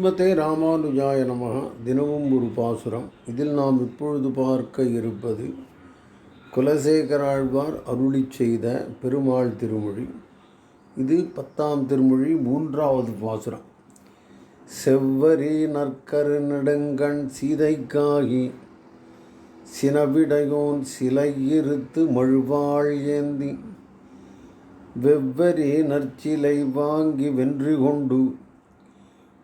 ஸ்ரீமதே ராமானுஜாய நமக. தினமும் ஒரு பாசுரம். இதில் நாம் இப்பொழுது பார்க்க இருப்பது குலசேகராழ்வார் அருளிச் செய்த பெருமாள் திருமொழி. இது பத்தாம் திருமொழி மூன்றாவது பாசுரம். செவ்வரி நற்கரு நெடுங்கண் சீதைக்காகி சினவிடையோன் சிலை இருத்து மழுவாள் ஏந்தி வெவ்வரி நற்சிலை வாங்கி வென்று கொண்டு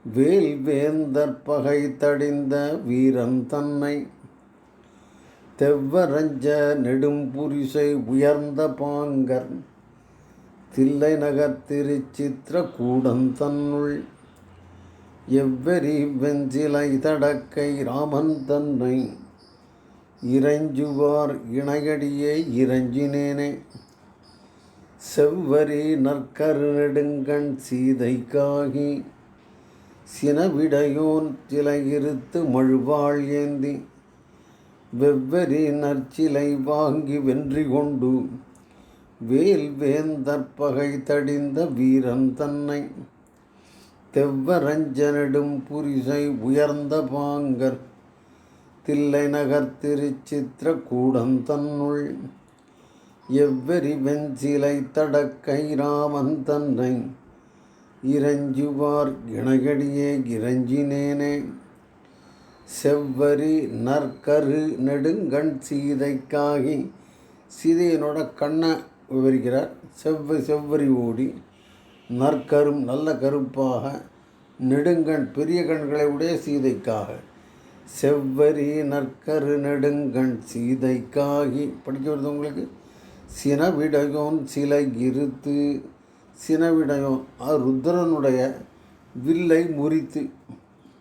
வேல் வேந்தற் பகை தடிந்த வீரன் தன்னை. தெவ்வரஞ்ச நெடும் புரிசை உயர்ந்த பாங்கர். தில்லை நகர் திருச்சித்திர கூடன் தன்னுள். எவ்வெறி வெஞ்சிலை தடக்கை ராமன் தன்னை. இறைஞ்சுவார் இணையடியே இறைஞ்சினேனே. செவ்வரி நற்கரு நெடுங்கண் சீதைக்காகி சினவிடையோன் சிலையிருத்து மழுவாள் ஏந்தி வெவ்வரி நற்சிலை வாங்கி வென்றி கொண்டு வேல் வேந்தற்பகை தடிந்த வீரன் தன்னை தெவ்வரஞ்சனிடும் புரிசை உயர்ந்த பாங்கர் தில்லை நகர் திருச்சித்திர கூடம் தன்னுள் எவ்வெறி வெஞ்சிலை தடக்கை ராமன் தன்னை இறஞ்சுவார் இணகடியே இறஞ்சினேனே. செவ்வரி நற்கரு நெடுங்கண் சீதைக்காகி சீதையனோட கண்ணை விவரிக்கிறார் செவ்வ செவ்வரி ஓடி நற்கரும் நல்ல கருப்பாக நெடுங்கண் பெரிய கண்களை உடைய சீதைக்காக. செவ்வரி நற்கரு நெடுங்கண் சீதைக்காகி. படிக்க வருது உங்களுக்கு? சினவிடையோன் சிலை இருத்து சினவிடையோன் ருத்ரனுடைய வில்லை முறித்து.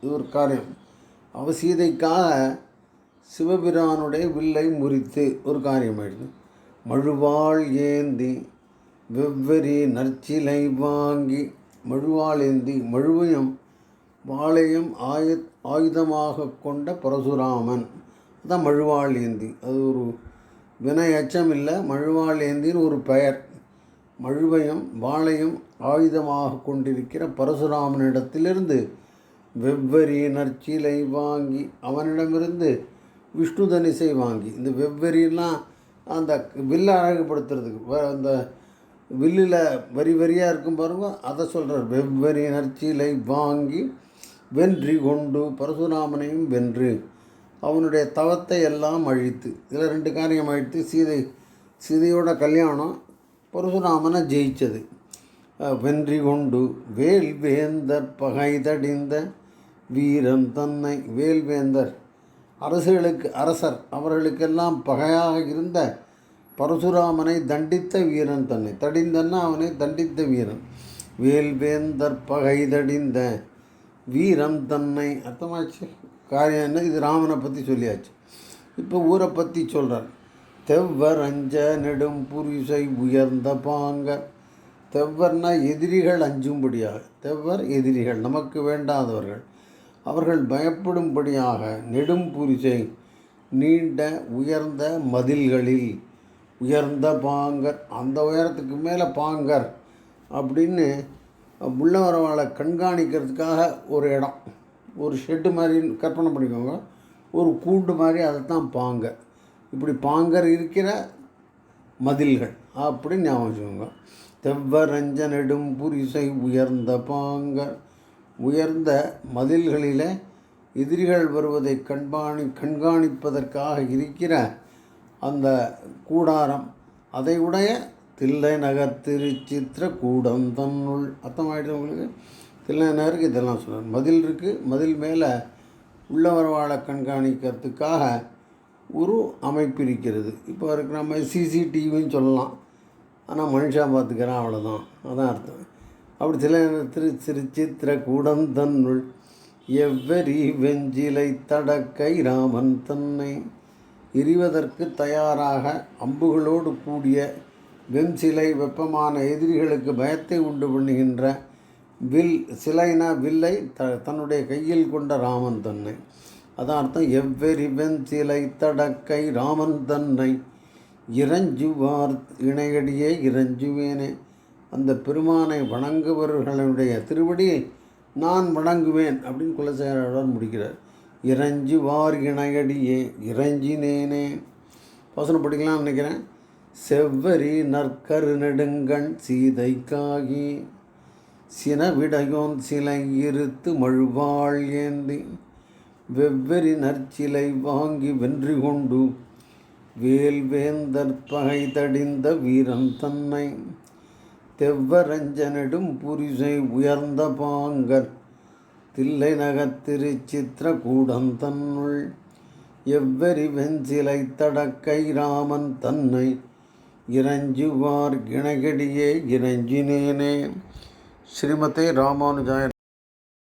இது ஒரு காரியம். அவ சீதைக்காக சிவபிரானுடைய வில்லை முறித்து ஒரு காரியம் ஆயிடுது. மழுவாள் ஏந்தி வெவ்வெறி நற்சிலை வாங்கி மழுவாள் ஏந்தி மழுவையும் வாளையும் ஆயு ஆயுதமாக கொண்ட பரசுராமன். அதான் மழுவாள் ஏந்தி. அது ஒரு வினை அச்சம் இல்லை. மழுவாள் ஏந்தின்னு ஒரு பெயர். மழுவையும் வாளையும் ஆயுதமாக கொண்டிருக்கிற பரசுராமனிடத்திலிருந்து வெவ்வரி நற்சிலை வாங்கி அவனிடமிருந்து விஷ்ணு தனிசை வாங்கி. இந்த வெவ்வரிலாம் அந்த வில்லை அழகுபடுத்துறதுக்கு அந்த வில்லில் வரி வரியாக இருக்கும் பாருங்க அதை சொல்கிறார் வெவ்வெறி நற்சீலை வாங்கி வென்றி கொண்டு பரசுராமனையும் வென்று அவனுடைய தவத்தை எல்லாம் அழித்து இதில் ரெண்டு காரியம் அழித்து சீதை சீதையோட கல்யாணம் பரசுராமனை ஜெயித்தது வென்றி கொண்டு வேல் வேந்தர் பகை தடிந்த வீரன் தன்னை வேல்வேந்தர். அரசுகளுக்கு அரசர் அவர்களுக்கெல்லாம் பகையாக இருந்த பரசுராமனை தண்டித்த வீரன் தன்னை. தடிந்தன்னா அவனை தண்டித்த வீரன். வேல்வேந்தர் பகை தடிந்த வீரம் தன்னை. அர்த்தமாச்சு? காரியம் என்ன? இது ராமனை பற்றி சொல்லியாச்சு. இப்போ ஊரை பற்றி சொல்கிறார் தெவ்வரஞ்ச அஞ்ச நெடும் புரிசை உயர்ந்த பாங்க தெவ்வர்னா எதிரிகள் அஞ்சும்படியாக. தெவ்வர் எதிரிகள் நமக்கு வேண்டாதவர்கள். அவர்கள் பயப்படும்படியாக நெடும் புரிசை நீண்ட உயர்ந்த மதில்களில் உயர்ந்த பாங்கர். அந்த உயரத்துக்கு மேலே பாங்கர் அப்படின்னு உள்ளவரவாளை கண்காணிக்கிறதுக்காக ஒரு இடம். ஒரு ஷெட்டு மாதிரி கற்பனை பண்ணிக்கோங்க. ஒரு கூண்டு மாதிரி அதை தான் பாங்கர் இப்படி பாங்கர் இருக்கிற மதில்கள். அப்படின்னு ஞாபகம் வச்சுக்கோங்க. தெவ்வரஞ்ச நெடும் புரிசை உயர்ந்த பாங்கர். உயர்ந்த மதில்களில் எதிரிகள் வருவதை கண்காணி கண்காணிப்பதற்காக இருக்கிற அந்த கூடாரம் அதை உடைய தில்லை நகர் திருச்சித்திர கூடம் தன்னுள். அர்த்தமாயிடுது உங்களுக்கு? தில்லை நகருக்கு இதெல்லாம் சொல்கிறார் மதில் இருக்குது மதில் மேலே உள்ளவரவாளை கண்காணிக்கிறதுக்காக ஒரு அமைப்பு இருக்கிறது. இப்போ இருக்கிற நம்ம சிசிடிவின்னு சொல்லலாம். ஆனால் மனுஷன் பார்த்துக்கிறான் அவ்வளோதான் அதான் அர்த்தம். அப்படி சில திரு திருச்சித்திர கூடம் தன்னுள் எவ்வரி வெஞ்சிலை தடக்கை ராமன் தன்னை எரிவதற்கு தயாராக அம்புகளோடு கூடிய வெம்சிலை வெப்பமான எதிரிகளுக்கு பயத்தை உண்டு பண்ணுகின்ற வில் சிலைனா வில்லை த தன்னுடைய கையில் கொண்ட ராமன் தன்னை. அதான் அர்த்தம் எவ்வெறி தடக்கை ராமன் தன்னை இறஞ்சுவார் இணையடியே இறஞ்சுவேனே. அந்த பெருமானை வணங்குபவர்களுடைய திருவடி நான் வணங்குவேன் அப்படின்னு குலசேகரோட முடிக்கிறார். இறஞ்சுவார் இணையடியே இறஞ்சினேனே. வசனம் படிக்கலாம்னு நினைக்கிறேன். செவ்வரி நற்கரு நெடுங்கண் சீதைக்காகி சினவிடையோன் சிலை இருத்து மழுவாள் ஏந்தி வெவ்வெறி நற்சிலை வாங்கி வென்றி கொண்டு வேல்வேந்தற் பகை தடிந்த வீரன் தன்னை தெவ்வரஞ்சனடும் புரிசை உயர்ந்த பாங்கர் தில்லை நகத்திரு சித்திர கூடம் தன்னுள் எவ்வெறி வெஞ்சிலை தடக்கை ராமன் தன்னை இறைஞ்சுவார் கிணகடியே இறைஞ்சினேனே. ஸ்ரீமதே ராமானுஜாய